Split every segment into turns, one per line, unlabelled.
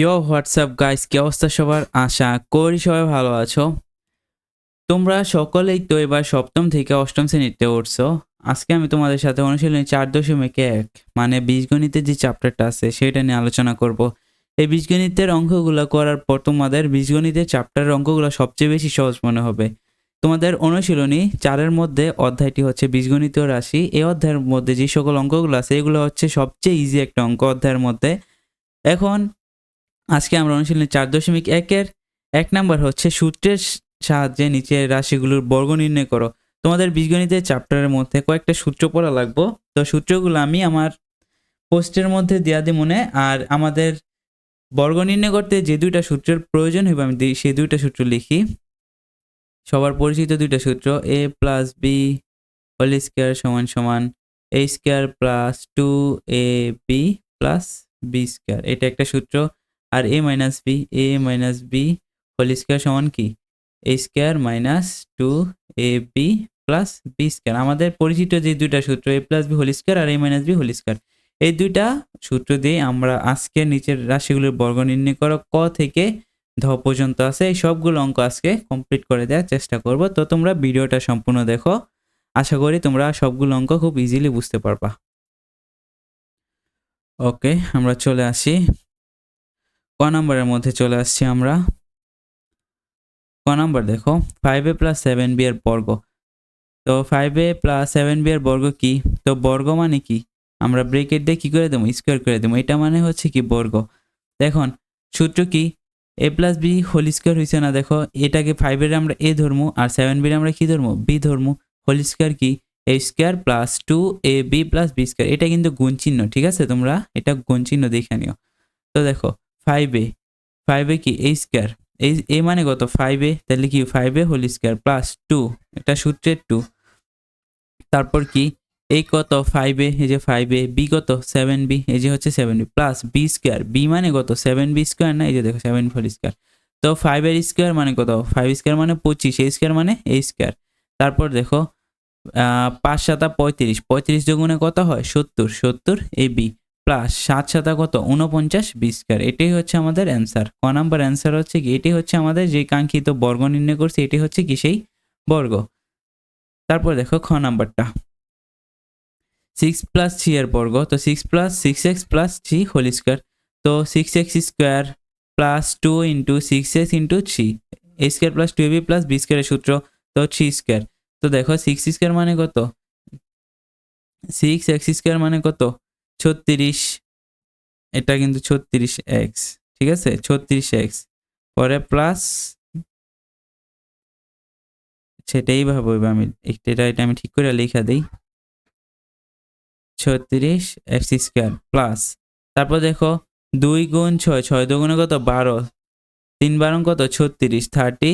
ইয়ো WhatsApp guys কি অবস্থা সবার? আশা করি সবাই ভালো আছো। তোমরা সকলেই তো এবার সপ্তম থেকে অষ্টম শ্রেণীতে উঠছো। আজকে আমি তোমাদের সাথে অনুশীলনী চার দশমিক এক মানে বীজগণিতের যে চ্যাপ্টারটা আছে, সেটা নিয়ে আলোচনা করব। এই বীজগণিতের অঙ্কগুলো করার পর তোমাদের বীজগণিতের চ্যাপ্টারের অঙ্কগুলো সবচেয়ে বেশি সহজ মনে হবে। তোমাদের অনুশীলনী চারের মধ্যে অধ্যায়টি হচ্ছে বীজগণিতীয় রাশি। এই অধ্যায়ের মধ্যে যে সকল অঙ্কগুলো আছে, এগুলো হচ্ছে সবচেয়ে ইজি একটা অঙ্ক অধ্যায়ের মধ্যে। এখন আজকে আমরা অনুশীলনী চার দশমিক একের এক নাম্বার হচ্ছে সূত্রের সাহায্যে নিচের রাশিগুলোর বর্গ নির্ণয় করো। তোমাদের বীজগণিতের চ্যাপ্টারের মধ্যে কয়েকটা সূত্র পড়া লাগবো। তো সূত্রগুলো আমি আমার পোস্টের মধ্যে দেওয়া দিই মনে, আর আমাদের বর্গ নির্ণয় করতে যে দুইটা সূত্রের প্রয়োজন হবে আমি সেই দুইটা সূত্র লিখি। সবার পরিচিত দুইটা সূত্র A plus B whole square সমান সমান A square plus two A B plus B square এটা একটা সূত্র। আর A minus B A minus B whole square সমান কি? A square minus two A B plus B square আমাদের পরিচিত যে দুইটা সূত্র A plus B whole square R A minus B whole square এই দুইটা সূত্র দিয়ে আমরা আজকে নিচের রাশিগুলোর বর্গ নির্ণয় করো। ক থেকে ধ পর্যন্ত আছে। এই সবগুলো অঙ্ক আজকে কমপ্লিট করে দেওয়ার চেষ্টা করব। তো তোমরা ভিডিওটা সম্পূর্ণ দেখো। আশা করি তোমরা সবগুলো অঙ্ক খুব ইজিলি বুঝতে পারবা। ওকে, আমরা চলে আসি। ক নাম্বারের মধ্যে চলে আসছি আমরা। ক নাম্বার দেখো five A plus seven B এর বর্গ। তো five A plus seven B এর বর্গ কি? তো বর্গ মানে কি? আমরা ব্রেকেট দিয়ে কি করে দেবো? স্কোয়ার করে দেবো। এটা মানে হচ্ছে কি বর্গ? দেখুন, সূত্র কি? A plus B whole square হয়েছে না? দেখো, এটাকে ফাইভের আমরা এ ধরবো আর সেভেন বির আমরা কি ধরবো বি ধরবো হোল স্কোয়ার কি? A square plus two A B plus B square এটা কিন্তু গুণ চিহ্ন, ঠিক আছে তোমরা? এটা গুণ চিহ্ন দেখে নিও। তো দেখো ফাইভ ফাইভ কি এই স্কোয়ার এই এ মানে কত? ফাইভ তাহলে কি five A whole square plus two এটা সূত্রের টু তারপর কি? এই কত? ফাইভ এই যে ফাইভ বি কত? সেভেন বি এই যে হচ্ছে seven B plus B square B মানে কত? সেভেন বি স্কোয়ার না? এই যে দেখো সেভেন হোল স্কোয়ার তো ফাইভ এর স্কোয়ার মানে কত? ফাইভ স্কোয়ার মানে পঁচিশ এই স্কোয়ার মানে এই স্কোয়ার তারপর দেখো পাঁচ সাতা পঁয়ত্রিশ পঁয়ত্রিশ যোগুণে কত হয়? সত্তর সত্তর এ বি প্লাস সাত সাতা কত? উনপঞ্চাশ বি স্কোয়ার এটাই হচ্ছে আমাদের অ্যান্সার ক নাম্বার অ্যান্সার হচ্ছে কি? এটি হচ্ছে আমাদের যে কাঙ্ক্ষিত বর্গ নির্ণয় করছি, এটি হচ্ছে কি সেই বর্গ? তারপর দেখো খ নাম্বারটা সিক্স প্লাস থ্রি এর বর্গ, তো six plus six X plus three whole square তো six X square plus two into six X into three A square plus two B plus B স্কোয়ারের সূত্র, তো থ্রি স্কোয়ার তো দেখো সিক্স স্কোয়ার মানে কত? সিক্স এক্স স্কোয়ার মানে কত? ছত্রিশ, এটা কিন্তু ছত্রিশ এক্স ঠিক আছে? ছত্রিশ এক্স পরে প্লাস সেটাই ভাবো আমি এটা এটা আমি ঠিক করে লেখা দিই। ছত্রিশ এক্স স্কোয়ার প্লাস তারপর দেখো দুই গুণ ছয় ছয় দুগুণে কত? বারো, তিন বারো কত? ছত্রিশ থার্টি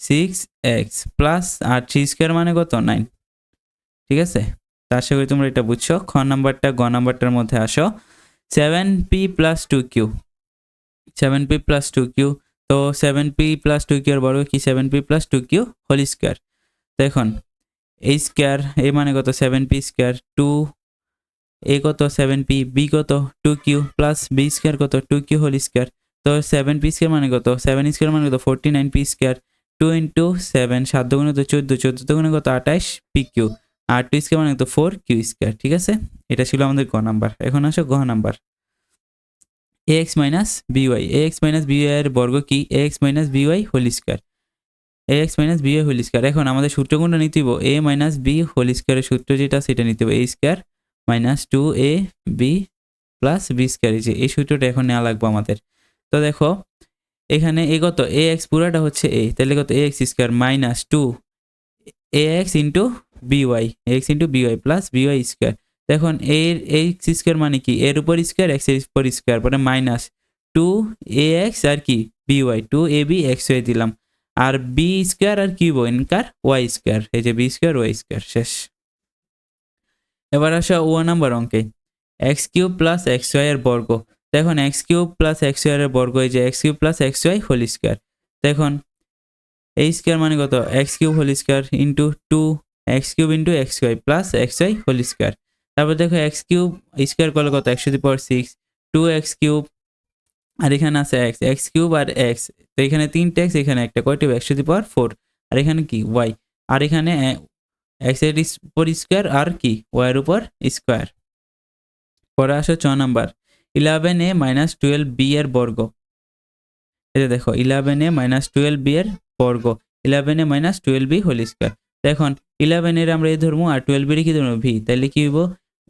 সিক্স এক্স প্লাস আর থ্রি স্কোয়ার মানে কত? নাইন ঠিক আছে? তা আশা করি তোমরা এটা বুঝছ। খ নাম্বারটা, গ নাম্বারটার মধ্যে আসো। Seven P plus two Q seven P plus two Q তো সেভেন পি প্লাস টু কিউর বর্গ কি? Seven P plus two Q whole square দেখুন এই স্কোয়ার এ মানে কত? Seven P square two A কত? সেভেন পি বি কত? Two Q plus B square কত? টু কিউ হোল স্কোয়ার তো সেভেন পি স্কোয়ার মানে কত? সেভেন স্কোয়ার মানে কত? Forty nine P square two into seven সাত দুগুণে তো চোদ্দ চোদ্দ দুগুণে কত? আঠাশ পি কিউ আর টু স্কোয়ার মানে কত ফোর কিউ স্কোয়ার ঠিক আছে? এটা ছিল আমাদের গ নাম্বার। এখন আসো গ number. A X minus BY A X minus BY এর বর্গ কি? A X minus BY whole square A X minus B whole square এখন আমাদের সূত্র কোনটা নিতে হইব। এ মাইনাস বি হোল স্কোয়ারের সূত্র যেটা, সেটা নিতে হবে A square minus two A B plus B square যে, এই সূত্রটা এখন নেওয়া লাগবে আমাদের। তো দেখো, এখানে এ কত? এ এক্স পুরাটা হচ্ছে এ তাহলে কত? A X square minus two A X into BY X into BY plus BY square দেখুন, এর এক্স স্কোয়ার মানে কি? এর উপর স্কোয়ার এক্সের উপর স্কোয়ার পরে মাইনাস টু এ এক্স আর কি? BY two A B X Y দিলাম। আর বি স্কোয়ার আর কি বইনকার ওয়াই স্কোয়ার এই যে বি স্কোয়ার ওয়াই স্কোয়ার শেষ। এবার আসা ও নাম্বার অঙ্কে। X cube plus x y এর বর্গ। দেখুন x cube plus x y এর বর্গ, এই যে x cube plus x y whole square দেখুন, এই স্কোয়ার মানে কত? X cube whole square into two x cube into x y plus x y whole square তারপর দেখো এক্স কিউব স্কোয়ার করলে কত? একশো the power six two x cube আর এখানে আছে এক্স এক্স কিউব আর এক্স তো এখানে তিনটে এক্স এখানে একটা, কয়টি একশো দি পাওয়ার ফোর আর এখানে কি? ওয়াই আর এখানে এক্সের উপর স্কোয়ার আর কি? ওয়াইয়ের উপর স্কোয়ার পরে আসো ছ number eleven a minus twelve b এর বর্গ। এটা দেখো eleven a minus twelve b এর বর্গ eleven a minus twelve b whole square দেখুন ইলেভেন এর আমরা এই ধরবো আর টুয়েলভ এর কি ধরবো? ভি তাহলে কি হইব?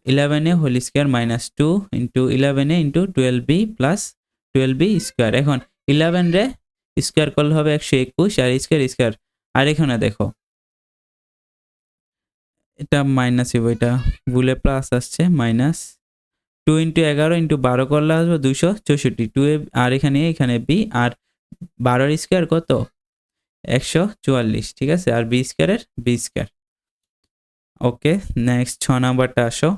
Eleven whole square minus two into eleven into twelve b plus twelve b square এখন ইলেভেন রে স্কোয়ার করলে হবে একশো একুশ আর স্কোয়ার স্কোয়ার আর এখানে দেখো, এটা মাইনাস হইব এটা। ভুলে প্লাস আসছে মাইনাস টু ইন্টু এগারো ইন্টু বারো করলে আসবে দুশো চৌষট্টি। টু আর এখানে এখানে বি আর বারোর স্কোয়ার কত? একশো চুয়াল্লিশ, ঠিক আছে? আর বি স্কোয়ারের বি স্কোয়ার ওকে নেক্সট ছ নাম্বারটা আসো।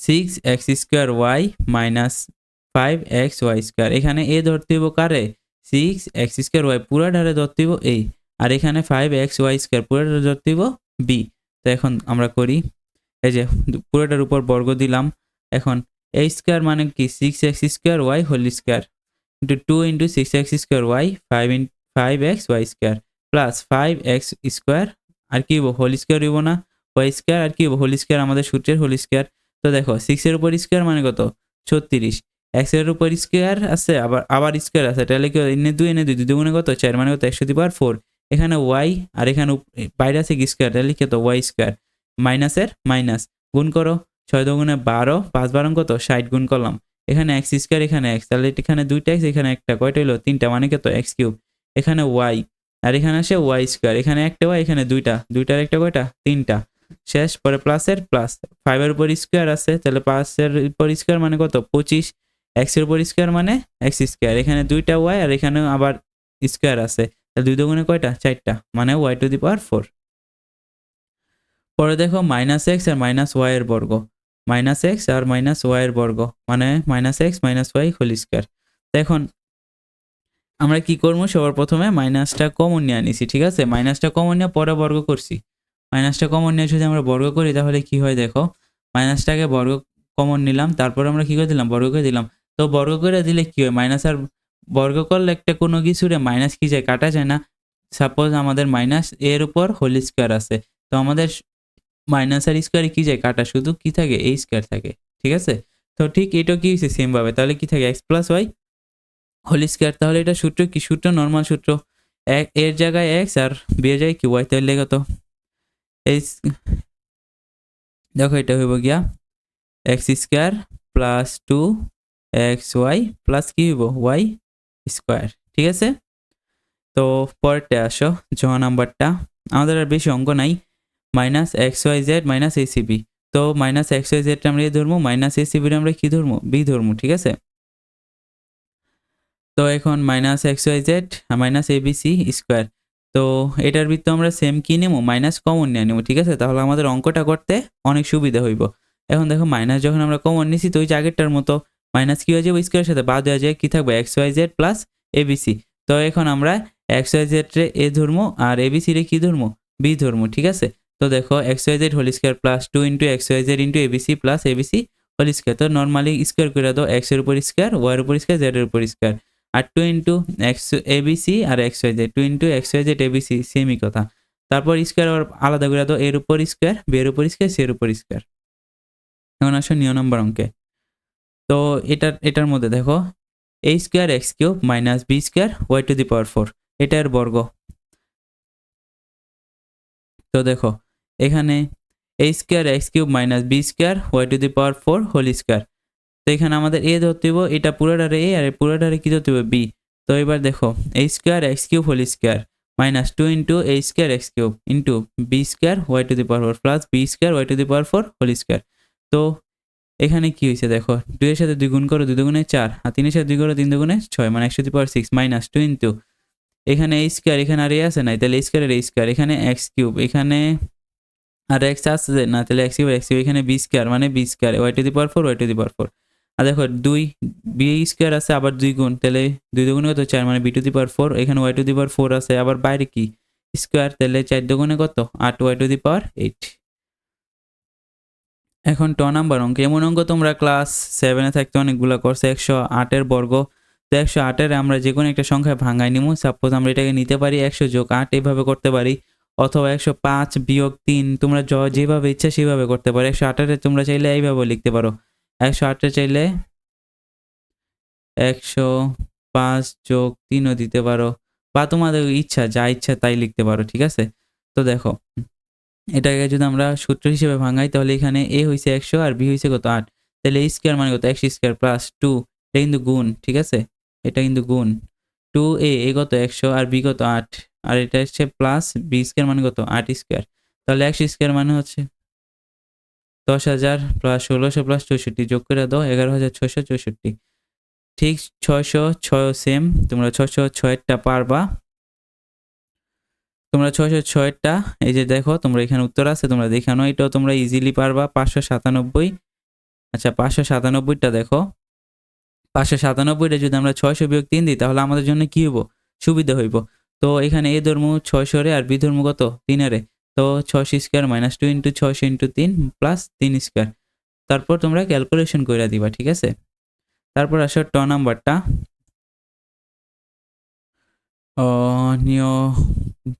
Six x square y minus five x y square এখানে এ ধরতে হইব কারে? সিক্স এক্স স্কোয়ার ওয়াই পুরা ধারে ধরতে হইব এই আর এখানে ফাইভ এক্স ওয়াই স্কোয়ার পুরা ধারে ধরতে হইব বি তো এখন আমরা করি, এই যে পুরোটার উপর বর্গ দিলাম। এখন এ স্কোয়ার মানে কি? Six x square y whole square into two into six x square y five in five x y square plus five x square আর কি হোল স্কোয়ার হইব না? ওয়াই স্কোয়ার আর কি হোল স্কোয়ার আমাদের সূত্রের হোল স্কোয়ার তো দেখো সিক্সের উপর স্কোয়ার মানে কত? ছত্রিশ। এক্সের উপর স্কোয়ার আছে, আবার আবার স্কোয়ার আছে। তাহলে কি এনে দুই এনে দুই। দুই দুগুণে কত? চার। মানে কত? একশো দিবার ফোর এখানে ওয়াই আর এখানে বাইরে আছে স্কোয়ার তাহলে কত? ওয়াই স্কোয়ার মাইনাসের মাইনাস গুণ করো। ছয় দুগুণে বারো। পাঁচ বারো কত ষাট গুণ করলাম। এখানে এক্স স্কোয়ার এখানে এক্স তাহলে এখানে দুইটা এক্স এখানে একটা। কয়টা হলো তিনটা। মানে কত? এক্স কিউব এখানে ওয়াই আর এখানে আসে ওয়াই স্কোয়ার এখানে একটা ওয়াই এখানে দুইটা, দুইটার একটা কয়টা? তিনটা। শেষ, পরে প্লাসের প্লাস ফাইভের উপর স্কোয়ার আছে, তাহলে পাঁচের উপর স্কোয়ার মানে কত? পঁচিশ। এক্সের উপর স্কোয়ার মানে এক্স স্কোয়ার এখানে দুইটা ওয়াই আর এখানে আবার স্কোয়ার আছে। তাহলে দুই দুগুণে কয়টা? চারটা মানে y to the power four পরে দেখো মাইনাস এক্স আর মাইনাস ওয়াই এর বর্গ। মাইনাস এক্স আর মাইনাস ওয়াই এর বর্গ মানে minus x minus y whole square এখন আমরা কি করব সবার প্রথমে মাইনাসটা কমন নিয়ে আনিছি, ঠিক আছে? মাইনাসটা কমন নিয়ে পরে বর্গ করছি। মাইনাসটা কমন নিয়ে যদি আমরা বর্গ করি, তাহলে কি হয় দেখো? মাইনাসটাকে বর্গ কমন নিলাম, তারপর আমরা কি করে দিলাম? বর্গ করে দিলাম। তো বর্গ করে দিলে কি হয়? মাইনাস আর বর্গ করলে একটা কোনো কিছুরে মাইনাস কি যায়? কাটা যায় না। সাপোজ আমাদের মাইনাস এর উপর হোল স্কোয়ার আছে। তো আমাদের মাইনাস আর স্কোয়ারে কি যায়? কাটা। শুধু কি থাকে? এই স্কোয়ার থাকে, ঠিক আছে? তো ঠিক এটা কি হয়েছে সেমভাবে তাহলে কি থাকে? X plus y whole square তাহলে এটা সূত্র কি? সূত্র নর্মাল সূত্র। এক, এর জায়গায় এক্স আর বিয়ের জায়গায় কি? ওয়াই তাহলে কত এই দেখো এটা হইব গিয়া x square plus two x y plus কি হইব? ওয়াই স্কোয়ার ঠিক আছে? তো পরেরটা আসো জ নাম্বারটা। আমাদের আর বেশি অঙ্ক নাই। Minus x y z minus acb তো মাইনাস এক্স ওয়াই জেডটা আমরা ধরবো মাইনাস এসিবির আমরা কি ধরবো? বি ধরবো, ঠিক আছে? তো এখন minus x y z minus abc square তো এটার ভিতরে আমরা সেম কি নেব? মাইনাস কমন নিয়ে নেব, ঠিক আছে? তাহলে আমাদের অঙ্কটা করতে অনেক সুবিধা হইব। এখন দেখো মাইনাস যখন আমরা কমন নিছি, তো ওই যে আগেরটার মতো মাইনাস কি হয়ে যাবে স্কোয়ারের সাথে বাদ দেওয়া যায়। কি থাকবে? X y z plus abc তো এখন আমরা এক্স ওয়াই জেড রে এ ধরবো, আর এবিসি রে কি ধরবো? বি ধরবো, ঠিক আছে? তো দেখো x y z whole square plus two into x y z into abc plus abc whole square তো নর্মালি স্কোয়ার করে দাও এক্সের উপর স্কোয়ার ওয়ার উপর স্কোয়ার জেড এর উপর স্কোয়ার আর টু ইন্টু এক্স এবিসি আর x y z two into x y z abc সেমই কথা। তারপর স্কোয়ার আবার আলাদা করে দাও, এর উপর স্কোয়ার বি এর উপর স্কোয়ার সি এর উপর স্কোয়ার এখন আসো নিয় নম্বর অঙ্কে। তো এটার এটার মধ্যে দেখো a square x cube minus b square y to the power four এটার বর্গ। তো দেখো, এখানে a square x cube minus b square y to the power four whole square তো এখানে আমাদের এ ধরতে হইব, এটা পুরোটারে এ আর পুরোটারে কি ধরতে হবে বি তো এবার দেখো a square x cube whole square minus two into a square x cube into b square y to the power four plus b square y to the power four whole square তো এখানে কি হয়েছে দেখো, দুইয়ের সাথে দুই গুণ করো, দুই দুগুণে চার, আর তিনের সাথে দুই করো, তিন দুগুণে ছয় মানে একশো the power six minus two into এখানে এই স্কোয়ার এখানে আর এ আছে নাই, তাহলে এই স্কোয়ারের এই স্কোয়ার এখানে এক্স কিউব এখানে আর এক্স আসছে না, তাহলে এক্স কিউব এক্স কিউব এখানে বি স্কোয়ার মানে b square y to the power four y to the power four আর দেখো দুই বি স্কোয়ার আছে, আবার দুই গুণ। তাহলে দুই দুগুণে কত? চার মানে b to the power four এখানে y to the power four আছে, আবার বাইরে কি? স্কোয়ার তাহলে চার দুগুণে কত? আট y to the power eight এখন ট নাম্বার অঙ্ক। এমন অঙ্ক তোমরা ক্লাস সেভেনে থাকতে অনেকগুলো করছে, একশো আটের বর্গ। তো একশো আটের আমরা যে কোনো একটা সংখ্যায় ভাঙাই নিব সাপোজ আমরা এটাকে নিতে পারি একশো যোগ আট এইভাবে করতে পারি। অথবা একশো পাঁচ বিয়োগ তিন, তোমরা যেভাবে ইচ্ছা সেভাবে করতে পারো। একশো আটের তোমরা চাইলে এইভাবে লিখতে পারো। একশো আটের চাইলে একশো পাঁচ যোগ তিনও দিতে পারো বা তোমাদের ইচ্ছা, যা ইচ্ছা তাই লিখতে পারো, ঠিক আছে? তো দেখো, এটাকে যদি আমরা সূত্র হিসেবে ভাঙাই, তাহলে এখানে এ হয়েছে একশো আর বি হয়েছে কত? আট। তাহলে এ স্কোয়ার মানে কত? একশো স্কোয়ার প্লাস টু এটা কিন্তু গুণ, ঠিক আছে? এটা কিন্তু গুণ। টু এ এ কত? একশো আর বি কত? আট। আর এটা হচ্ছে প্লাস বি স্কোয়ার মানে কত? আট স্কোয়ার তাহলে একশো স্কোয়ার মানে হচ্ছে দশ হাজার প্লাস ষোলোশো প্লাস চৌষট্টি যোগ করে দাও, এগারো হাজার ছশো চৌষট্টি। ঠিক ছয়শো ছয় সেম তোমরা ছশো ছয়টা পারবা। তোমরা ছয়শো ছয়টা, এই যে দেখো, তোমরা এখানে উত্তর আছে, তোমরা দেখানো এটাও তোমরা ইজিলি পারবা, পাঁচশো সাতানব্বই। আচ্ছা পাঁচশো সাতানব্বইটা দেখো। পাঁচশো সাতানব্বইটা যদি আমরা ছয়শো বিয়োগ তিন দিই, তাহলে আমাদের জন্য কী হইব? সুবিধা হইব। তো এখানে এ ধর্ম ছয়শোরে আর বি ধর্ম কত? তিনারে তো ছয়শো স্কোয়ার মাইনাস টু ইন্টু ছয়শো ইন্টু তিন প্লাস তিন স্কোয়ার তারপর তোমরা ক্যালকুলেশন করে দিবা, ঠিক আছে? তারপর আসো ট নাম্বারটা।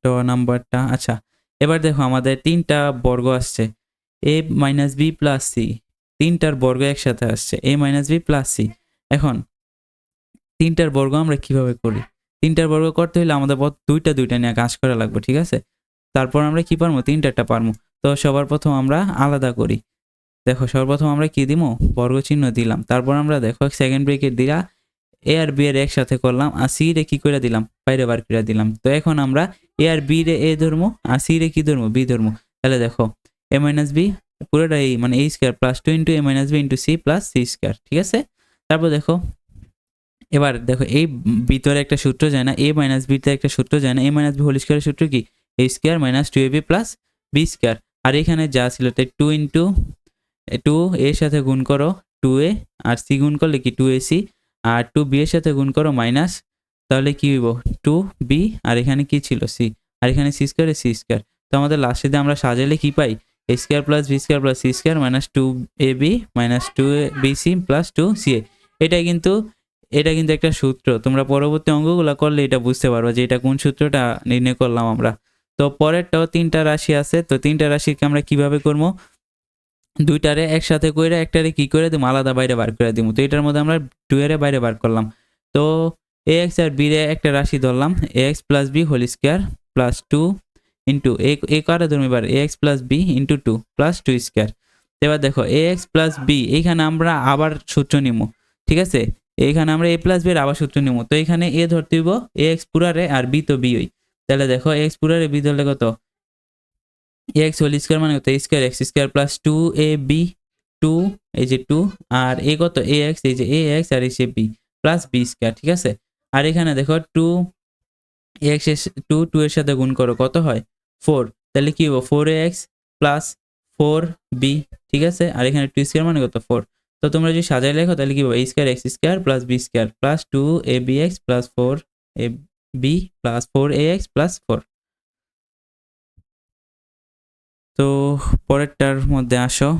ট নাম্বারটা। আচ্ছা এবার দেখো আমাদের তিনটা বর্গ আসছে। A minus b plus c তিনটার বর্গ একসাথে আসছে। A minus b plus c এখন, তিনটার বর্গ আমরা কীভাবে করি? তিনটার বর্গ করতে হলে আমাদের দুইটা দুইটা নিয়ে কাজ করা লাগবে, ঠিক আছে? তারপর আমরা কি পারব? তিনটাটা পারব। তো সবার প্রথম আমরা আলাদা করি। দেখো, সর্বপ্রথম আমরা কি দিব বর্গ চিহ্ন দিলাম। তারপর আমরা দেখো সেকেন্ড ব্রেকেট দিলা এ আর বি এর একসাথে করলাম। আর সি রে কি করে দিলাম? বাইরে বার করে দিলাম। তো এখন আমরা এ আর বি রে এ ধরবো আর সি রে কি ধরবো বি ধরবো তাহলে দেখো এ মাইনাস বি পুরোটা এই মানে এই square plus two into a minus b into c plus c square ঠিক আছে? তারপর দেখো, এবার দেখো, এই ভিতরে একটা সূত্র যায় না। এ মাইনাস বিতে একটা সূত্র যায় না। এ মাইনাস বি হোল স্কোয়ারের সূত্র কি? A square minus two a b plus b square আর এখানে যা ছিল তাই টু ইন্টু টু এর সাথে গুণ করো টু এ আর সি গুণ করলে কি টু এ সি আর টু বি এর সাথে গুণ করো মাইনাস তাহলে কি হইব? টু বি আর এখানে কি ছিল সি আর এখানে সি স্কোয়ার সি স্কোয়ার তো আমাদের লাস্টে দিয়ে আমরা সাজালে কি পাই? A square plus b square plus c square minus two a b minus two a b c plus two c a এটা কিন্তু এটা কিন্তু একটা সূত্র। তোমরা পরবর্তী অঙ্কগুলো করলে এটা বুঝতে পারবে যে এটা কোন সূত্রটা নির্ণয় করলাম আমরা। তো পরেরটাও তিনটা রাশি আছে, তো তিনটা রাশিকে আমরা কীভাবে করব? দুইটারে একসাথে করে একটারে কি করে দিব আলাদা বাইরে বার করে দিব তো এটার মধ্যে আমরা টু এর বাইরে বার করলাম। তো এ এক্স আর বি রে একটা রাশি ধরলাম a x plus b whole square plus two into a কারে ধরুন এবার? A x plus b into two plus two square এবার দেখো এ এক্স প্লাস বি এইখানে আমরা আবার সূত্র নিব ঠিক আছে? এইখানে আমরা এ প্লাস বি এর আবার সূত্র নিব তো এখানে এ ধরতে হইব এ এক্স পুরারে আর বি তো বি ওই। তাহলে দেখো এক্স পুরারে বি ধরলে কত? এক্স হোল স্কোয়ার মানে কত? Square x square plus two a b two এই যে টু আর এ কত? এ এক্স এই যে এ এক্স আর এই যে বি প্লাস বি স্কোয়ার ঠিক আছে? আর এখানে দেখো টু এক্স টু টু এর সাথে গুণ করো, কত হয়? ফোর তাহলে কি হব? Four a x plus four b ঠিক আছে? আর এখানে টু স্কোয়ার মানে কত? ফোর তো তোমরা যদি সাজাই লেখো, তাহলে কি হবে? Square x square plus b square plus two a b x plus four a b plus four a x plus four তো পরেরটার মধ্যে আসো।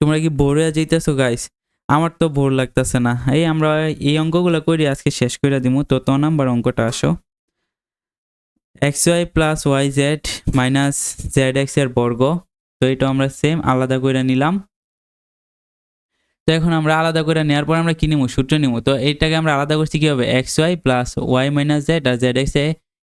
তোমরা কি বোর হয়ে যেতেছো গাইস আমার তো বোর লাগতেছে না। এই আমরা এই অঙ্কগুলো করি আজকে শেষ করে দিব তো ত নাম্বার অঙ্কটা আসো। X y plus y z minus z এক্সের বর্গ। তো এটা আমরা সেম আলাদা করে নিলাম। তো এখন আমরা আলাদা করে নেওয়ার পর আমরা কি নিব সূত্র নিব তো এইটাকে আমরা আলাদা করছি কি হবে? X y plus y minus z আর জেড এক্স এ।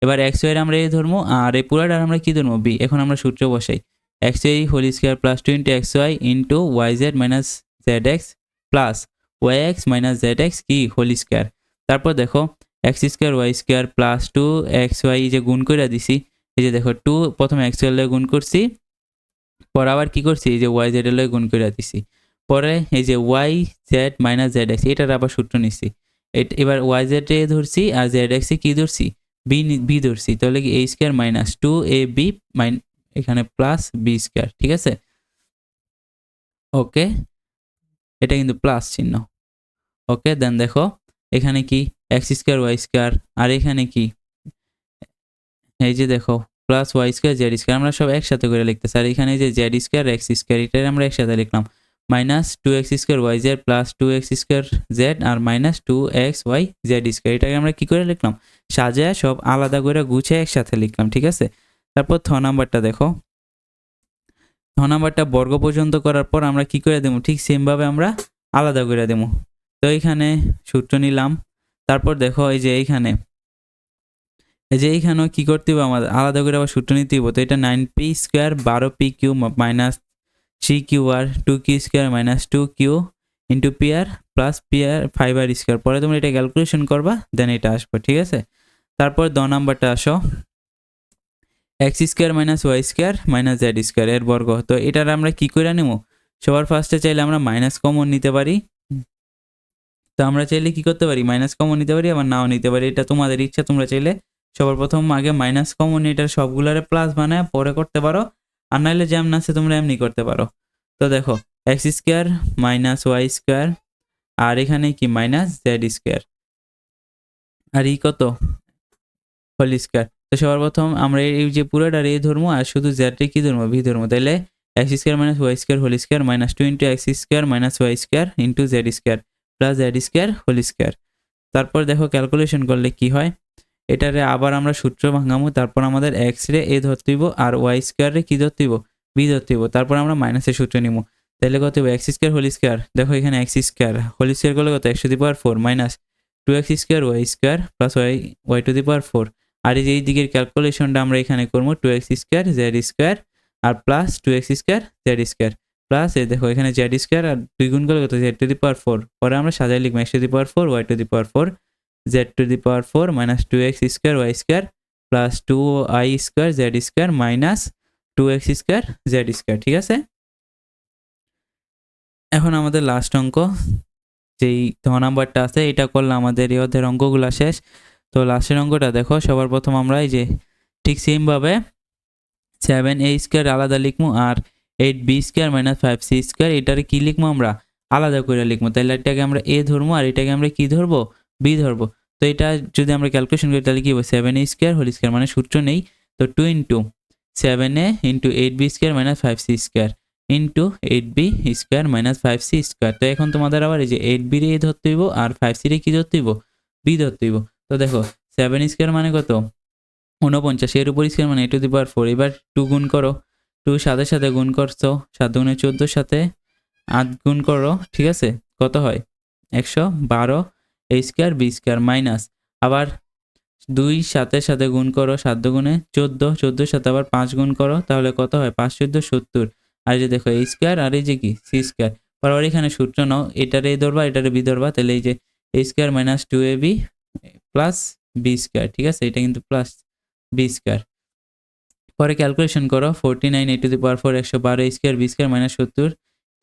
এবার এক্স ওয়াই আমরা এই ধরবো আর এই পুরাটার আমরা কি ধরবো বি এখন আমরা সূত্র বসাই। X y whole square plus two into x y into y z minus z x plus y x minus z x কি? হোল স্কোয়ার তারপর দেখো x square y square plus two x y যে গুণ করে দিছি, এই যে দেখো টু প্রথমে এক্স ওয়াই গুণ করছি, পর আবার কি করছি? এই যে ওয়াই জেড গুণ করে দিছি। পরে এই যে y z minus z x এটার আবার সূত্র নিচ্ছি এবার ওয়াই জেড এ ধরছি আর জেড এক্সে কি ধরছি? বি বি ধরছি। তাহলে কি A square minus two A B mine এখানে প্লাস বি স্কোয়ার ঠিক আছে? ওকে এটা কিন্তু প্লাস চিহ্ন। ওকে দেন দেখো, এখানে কি? এক্স স্কোয়ার ওয়াই স্কোয়ার আর এখানে কি? এই যে দেখো plus y square z square আমরা সব একসাথে করে লিখতেছি। আর এখানে যে জেড স্কোয়ার এক্স স্কোয়ার এটাই আমরা একসাথে লিখলাম। Minus two x square y z plus two x square z আর minus two x y z square এটাকে আমরা কী করে লিখলাম? সাজায় সব আলাদা করে গুছিয়ে একসাথে লিখলাম, ঠিক আছে? তারপর থ নাম্বারটা দেখো। থ নাম্বারটা বর্গ পর্যন্ত করার পর আমরা কি করে দেবো? ঠিক সেমভাবে আমরা আলাদা করে দেবো। তো এইখানে সূত্র নিলাম। তারপর দেখো এই যে এইখানে। এই যে এইখানেও কী করতে হবে? আমাদের আলাদা করে আবার সূত্র নিতে হবে। তো এটা নাইন পি স্কোয়ার বারো p q minus three q r two q square minus two q into p r plus p r five r square পরে তোমরা এটা ক্যালকুলেশন করবা দেন এটা আসবে, ঠিক আছে? তারপর দ নাম্বারটা আসো। X square minus y square minus z square এর বর্গ। তো এটার আমরা কি করে নেব? সবার ফার্স্টে চাইলে আমরা মাইনাস কমন নিতে পারি। তো আমরা চাইলে কি করতে পারি? মাইনাস কমন নিতে পারি, আবার নাও নিতে পারি। এটা তোমাদের ইচ্ছা, তোমরা চাইলে সবার প্রথম আগে মাইনাস কমন এটার সবগুলারে প্লাস বানায়, পরে করতে পারো। আর নাইলে যেমন আছে, তোমরা এমনি করতে পারো। তো দেখো x square minus y square আর এখানে কি মাইনাস জেড স্কোয়ার আর ই কত? হোল স্কোয়ার তো সবার প্রথম আমরা এই যে পুরোটার এই ধর্ম আর শুধু জেডটা কি ধর্ম ভি ধর্ম তাহলে x square minus y square whole square minus two into x square minus y square into z square plus z square whole square তারপর দেখো ক্যালকুলেশন করলে কি হয়? এটারে আবার আমরা সূত্র ভাঙামো, তারপর আমাদের এক্স রে এ ধরতে হইব আর ওয়াই স্কোয়ারে কি ধরতে হইব বি ধরতে হইব তারপর আমরা মাইনাসের সূত্র নিব তাহলে কত হইব? এক্স স্কোয়ার হোল স্কোয়ার দেখো এখানে এক্স স্কোয়ার হোল স্কোয়ার করলে কত? একশো the power four minus two x square y square plus y y to the power four আর এই যে এই দিকের ক্যালকুলেশনটা আমরা এখানে করব two x square z square আর plus two x square z square plus এই দেখো এখানে জেড স্কোয়ার আর দুই গুণ করলে কত? Z to the power four পরে আমরা সাজাই লিখব x to the power four y to the power four z to the power four minus two x square y square plus two i square z square minus two x square z ঠিক আছে? এখন আমাদের last অঙ্ক, যেই ধ নাম্বারটা আছে, এটা করলে আমাদের এই অধ্যায়ের অঙ্কগুলো শেষ। তো লাস্টের অঙ্কটা দেখো, সবার প্রথম আমরা এই যে ঠিক সেমভাবে সেভেন এ স্কোয়ার আলাদা লিখব আর eight b square minus five c square এটারে কী লিখব আমরা? আলাদা করে লিখব তাহলে এটাকে আমরা এ ধরবো আর এটাকে আমরা কি ধরবো? বি ধরবো। তো এটা যদি আমরা ক্যালকুলেশন করি, তাহলে কি হবে? Seven a square whole square মানে সূত্র নেই। তো two into seven a into eight b square minus five c square into eight b square minus five c square তো এখন তোমাদের আবার এই যে এইট বি রে ধরতে হইব আর ফাইভ সি রে কি ধরতে হইব? বি ধরতে হইব। তো দেখো সেভেন স্কোয়ার মানে কত? ঊনপঞ্চাশ। এর উপর স্কোয়ার মানে a to the power four এবার টু গুণ করো। টু সাথে সাথে গুণ করছ। সাত গুণে চোদ্দোর সাথে আট গুণ করো। ঠিক আছে? কত হয়? একশো বারো। A square, b square minus. আবার দুই সাতের সাথে গুণ করো সাত গুণে চোদ্দ চোদ্দোর সাথে আবার পাঁচ গুণ করো, তাহলে কত হয়? পাঁচ, চোদ্দ, সত্তর। আর এই যে দেখো এই স্কোয়ার আর এই যে কি? C square. পর এখানে সূত্র নাও, এটারে এ ধরবা, এটারে বি ধরবা, তাহলে এই যে a square minus two a b plus b square, ঠিক আছে? এটা কিন্তু প্লাস বি স্কোয়ার। পরে ক্যালকুলেশন করো, forty nine, a to the power four, একশো বারো স্কোয়ার, বি স্কোয়ার মাইনাস সত্তর।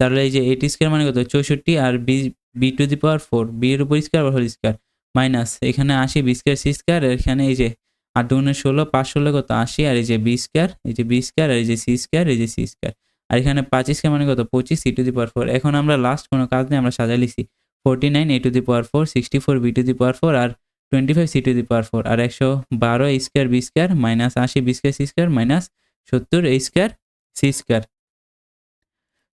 তাহলে এই যে এইটি স্কোয়ার মানে কত? চৌষট্টি আর B B to the power four B এর উপর স্কোয়ার হোল স্কোয়ার মাইনাস এখানে আশি বি স্কোয়ার সি স্কোয়ার এখানে এই যে আট দুগুণে ষোলো, পাঁচ ষোলো কত? আশি, আর এই যে বি স্কোয়ার এই যে বি স্কোয়ার আর এই যে সি স্কোয়ার এই যে সি স্কোয়ার আর এখানে পাঁচ স্কোয়ার মানে কত? পঁচিশ C to the power four এখন আমরা লাস্ট কোনো কাজ নিয়ে আমরা সাজা লিখছি forty nine A to the power four sixty four B to the power four R twenty five C to the power four আর একশো বারো স্কোয়ার বি স্কোয়ার মাইনাস আশি B square C square minus সত্তর square C square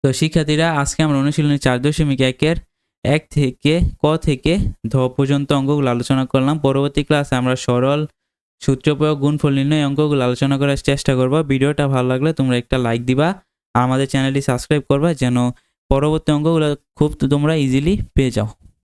তো শিক্ষার্থীরা, আজকে আমরা অনুশীলনী চার দশমিক একের এক থেকে ক থেকে ধ পর্যন্ত অঙ্কগুলো আলোচনা করলাম। পরবর্তী ক্লাসে আমরা সরল সূত্র প্রয়োগ গুণফল নির্ণয় অঙ্কগুলো আলোচনা করার চেষ্টা করব। ভিডিওটা ভালো লাগলে তোমরা একটা লাইক দিবা, আমাদের চ্যানেলটি সাবস্ক্রাইব করবা, যেন পরবর্তী অঙ্কগুলো খুব তোমরা ইজিলি পেয়ে যাও।